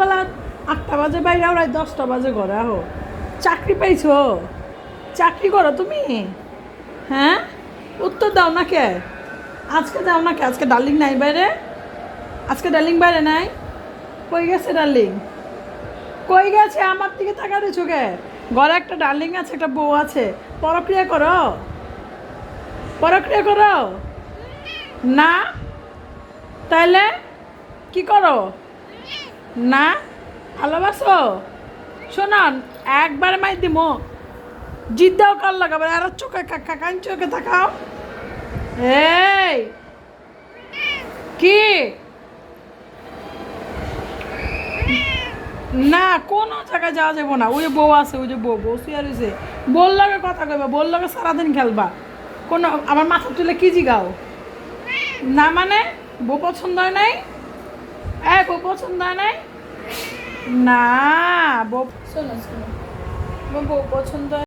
বেলা আটটা বাজে বাইরে ওরাই দশটা বাজে ঘরে আহো। চাকরি পাইছো? চাকরি করো তুমি? হ্যাঁ? উত্তর দাও না কে? আজকে দাও না কে? আজকে ডার্লিং নাই বাইরে? আজকে ডার্লিং বাইরে নাই? কই গেছে ডার্লিং? কই গেছে আমার দিকে তাকা দিছো কে? ঘরে একটা ডার্লিং আছে, একটা বউ আছে। পরক্রিয়া করো। পরক্রিয়া করো। না? তাইলে কি করো? না, ভালোবাসো? শোনান, একবার মাই দিম। জিদ্দাও কাল লাগাবে আর চোখে কাকা কান চোখে তাকাও। এই! কি? না, কোনো জায়গায় যাওয়া যাব না। ওই বউ আছে, ওই যে বউ বউ শুয়ে রয়েছে। বল লাগে কথা কইবা বল লাগে সারাদিন খেলবা। কোনো, আমার মাথা তুলে কি জিগাও? না মানে? বউ পছন্দ হয় নাই? এ বউ পছন্দ হয় নাই? না বউ শোনো শোনো। বউ পছন্দ